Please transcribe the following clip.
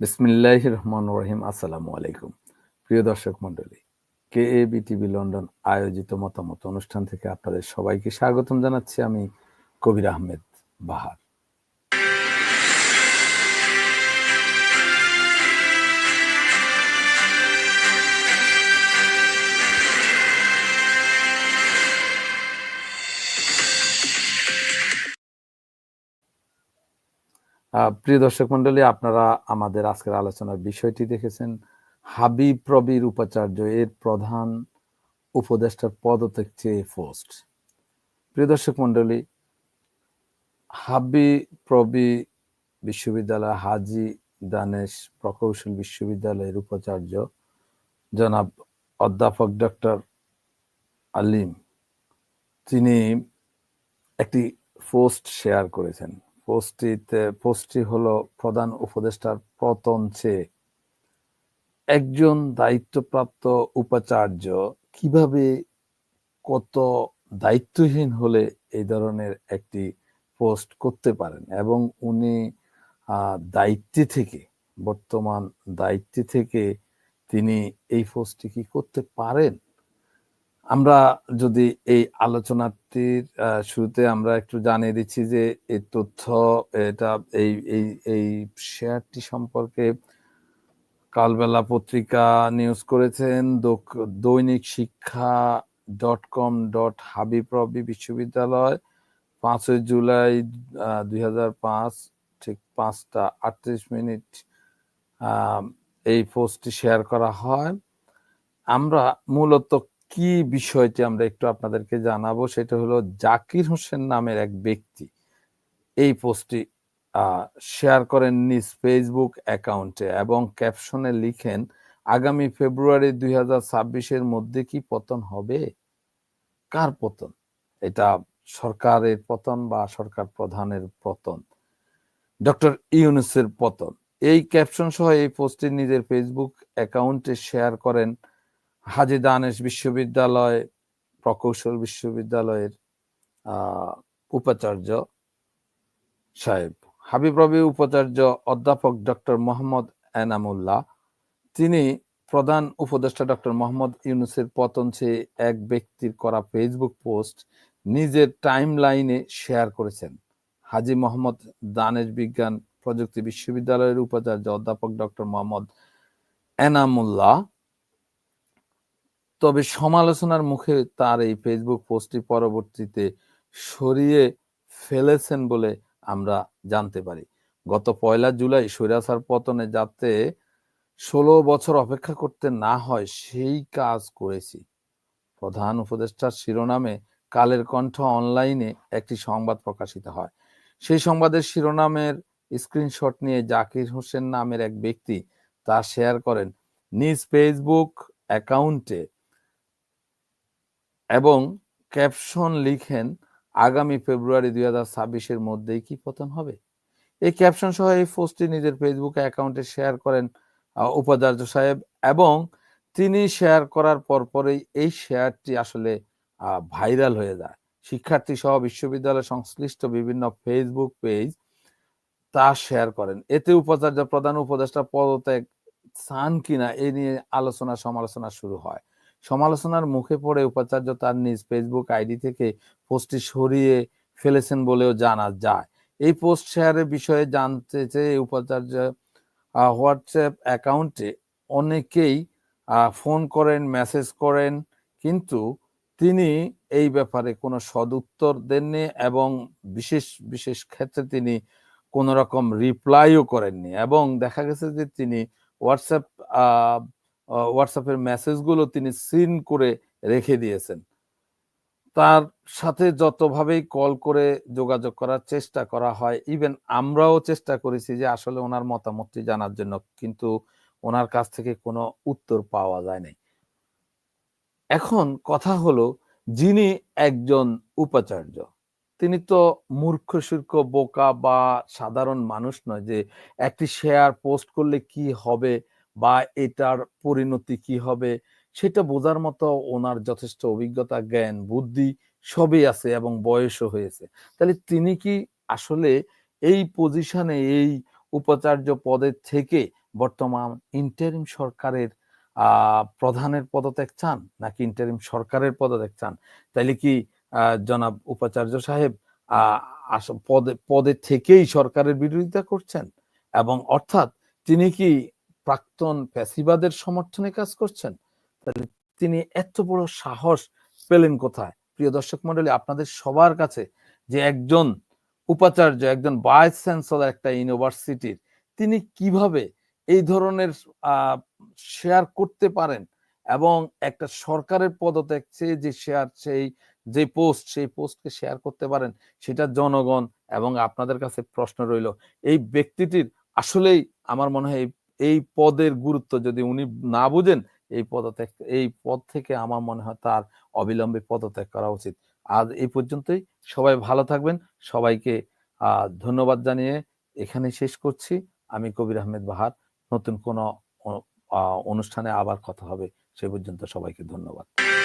বিসমিল্লাহ রহমান রহিম। আসসালামু আলাইকুম। প্রিয় দর্শক মন্ডলী কে এ বিটিভি লন্ডন আয়োজিত মতামত অনুষ্ঠান থেকে আপনাদের সবাইকে স্বাগতম জানাচ্ছি আমি কবির আহমেদ বাহার। প্রিয় দর্শক মন্ডলী, আপনারা আমাদের আজকের আলোচনার বিষয়টি দেখেছেন। হাবিব প্রবীর উপাচার্য এর প্রধান উপদেষ্টার পদত্যাগ চেয়ে পোস্ট। প্রিয় দর্শক মন্ডলী হাবি প্রবি বিশ্ববিদ্যালয় হাজি দানেশ প্রকৌশল বিশ্ববিদ্যালয়ের উপাচার্য জনাব অধ্যাপক ডক্টর আলিম। তিনি একটি পোস্ট শেয়ার করেছেন। পোস্টটিতে, পোস্টটি হলো প্রধান উপদেষ্টার পতন চেয়ে। একজন দায়িত্বপ্রাপ্ত উপাচার্য কীভাবে কত দায়িত্বহীন হলে এই ধরনের একটি পোস্ট করতে পারেন? এবং উনি দায়িত্বে থেকে, বর্তমান দায়িত্বে থেকে তিনি এই পোস্টটি কি করতে পারেন? আমরা যদি এই আলোচনাটির শুরুতে আমরা একটু জানিয়ে দিচ্ছি যে এই তথ্য, এটা এই এই এই শেয়ারটি সম্পর্কে কালবেলা পত্রিকা নিউজ করেছেন দৈনিক শিক্ষা ডট কম ডট হাবিপ্রবি বিশ্ববিদ্যালয়, পাঁচই জুলাই দুই হাজার পাঁচ, ঠিক পাঁচটা আটত্রিশ মিনিট এই পোস্টটি শেয়ার করা হয়। আমরা মূলত কি বিষয়টি আমরা একটু আপনাদেরকে জানাব? সেটা হলো জাকির হোসেন নামের এক ব্যক্তি এই পোস্টটি শেয়ার করেন নিজ ফেসবুক অ্যাকাউন্টে এবং ক্যাপশনে লিখেন, আগামী ফেব্রুয়ারি দুই হাজার ছাব্বিশের মধ্যে কি পতন হবে? কার পতন? এটা সরকারের পতন বা সরকার প্রধানের পতন। ডক্টর ইউনুসের পতন। এই ক্যাপশন সহ এই পোস্টটি নিজের ফেসবুক অ্যাকাউন্টে শেয়ার করেন হাজি দানেশ বিশ্ববিদ্যালয়, প্রকৌশল বিশ্ববিদ্যালয়ের উপাচার্য সাহেব। হাবিব রবি উপাচার্য অধ্যাপক ডক্টর মোহাম্মদ এনামুল্লাহ। তিনি প্রধান উপদেষ্টা ডক্টর মোহাম্মদ ইউনুসের পতন চেয়ে এক ব্যক্তির করা ফেসবুক পোস্ট নিজের টাইম লাইনে শেয়ার করেছেন। হাজি মোহাম্মদ দানেশ বিজ্ঞান প্রযুক্তি বিশ্ববিদ্যালয়ের উপাচার্য অধ্যাপক ডক্টর মোহাম্মদ এনামুল্লাহ। তবে সমালোচনার মুখে তার এই ফেসবুক পোস্টটি পরবর্তীতে সরিয়ে ফেলেছেন বলে আমরা জানতে পারি। গত পয়লা জুলাই সৈরাসার পতনে যাতে ষোলো বছর অপেক্ষা করতে না হয়, সেই কাজ করেছি। প্রধান উপদেষ্টার শিরোনামে কালের কণ্ঠ অনলাইনে একটি সংবাদ প্রকাশিত হয়। সেই সংবাদের শিরোনামের স্ক্রিনশট নিয়ে জাকির হোসেন নামের এক ব্যক্তি তা শেয়ার করেন। নিজ ফেসবুক অ্যাকাউন্টে এবং ক্যাপশন লিখেন, আগামী ফেব্রুয়ারি দুই হাজার ছাব্বিশের মধ্যেই কি পতন হবে? এই ক্যাপশন সহ এই পোস্টটি নিজের ফেসবুক অ্যাকাউন্টে শেয়ার করেন উপাচার্য সাহেব এবং তিনি শেয়ার করার পরপরেই এই শেয়ারটি আসলে ভাইরাল হয়ে যায়। শিক্ষার্থী সহ বিশ্ববিদ্যালয় সংশ্লিষ্ট বিভিন্ন ফেসবুক পেজ তা শেয়ার করেন। এতে উপাচার্য প্রধান উপদেষ্টা পদত্যাগ চান কিনা এ নিয়ে আলোচনা সমালোচনা শুরু হয়। সমালোচনার মুখে পড়ে উপাচার্য তার নিজ ফেসবুক আইডি থেকে পোস্টটি সরিয়ে ফেলেছেন বলেও জানা যায়। এই পোস্ট শেয়ারের বিষয়ে জানতে চেয়ে উপাচার্য হোয়াটসঅ্যাপ অ্যাকাউন্টে অনেকেই ফোন করেন, মেসেজ করেন, কিন্তু তিনি এই ব্যাপারে কোনো সদুত্তর দেননি এবং বিশেষ বিশেষ ক্ষেত্রে তিনি কোন রকম রিপ্লাইও করেননি এবং দেখা গেছে যে তিনি হোয়াটসঅ্যাপ হোয়াটসঅ্যাপের মেসেজগুলো তিনি সিন করে রেখে দিয়েছেন। তার সাথে যতভাবেই কল করে যোগাযোগ করার চেষ্টা করা হয় ইভেন আমরাও চেষ্টা করেছি যে আসলে ওনার মতামতটি জানার জন্য, কিন্তু ওনার কাছ থেকে কোনো উত্তর পাওয়া যায়নি। এখন কথা হলো, যিনি একজন উপাচার্য, তিনি তো মূর্খ, সূর্খ, বোকা বা সাধারণ মানুষ নয় যে একটি শেয়ার পোস্ট করলে কি হবে বা এটার পরিণতি কি হবে সেটা বোঝার মতো ওনার যথেষ্ট অভিজ্ঞতা, জ্ঞান, বুদ্ধি সবই আছে এবং বয়সও হয়েছে। তাহলে তিনি কি আসলে এই পজিশনে এই উপাচার্য পদের থেকে বর্তমান ইন্টারিম সরকারের প্রধানের পদত্যাগ চান নাকি ইন্টারিম সরকারের পদত্যাগ চান? তাইলে কি জনাব উপাচার্য সাহেব পদে পদে থেকেই সরকারের বিরোধিতা করছেন? এবং অর্থাৎ তিনি কি প্রাক্তন ফ্যাসিবাদের সমর্থনে কাজ করছেন? তাহলে তিনি এত বড় সাহস পেলেন কোথায়? প্রিয় দর্শক মন্ডলী আপনাদের সবার কাছে যে একজন উপাচার্য, একজন ভাইস চ্যান্সেলর একটা ইউনিভার্সিটির, তিনি কীভাবে এই ধরনের শেয়ার করতে পারেন? এবং একটা সরকারের পদত্যাগ চেয়ে যে শেয়ার সেই, যে পোস্ট সেই পোস্টকে শেয়ার করতে পারেন, সেটা জনগণ এবং আপনাদের কাছে প্রশ্ন রইল। এই ব্যক্তিটির আসলেই আমার মনে হয় এই- পদের গুরুত্ব যদি উনি না বুঝেন, এই পদত্যাগ, এই পদ থেকে আমার মনে হয় তার অবিলম্বে পদত্যাগ করা উচিত। আজ এই পর্যন্তই। সবাই ভালো থাকবেন। সবাইকে ধন্যবাদ জানিয়ে এখানে শেষ করছি। আমি কবির আহমেদ বাহার। নতুন কোনো অনুষ্ঠানে আবার কথা হবে। সে পর্যন্ত সবাইকে ধন্যবাদ।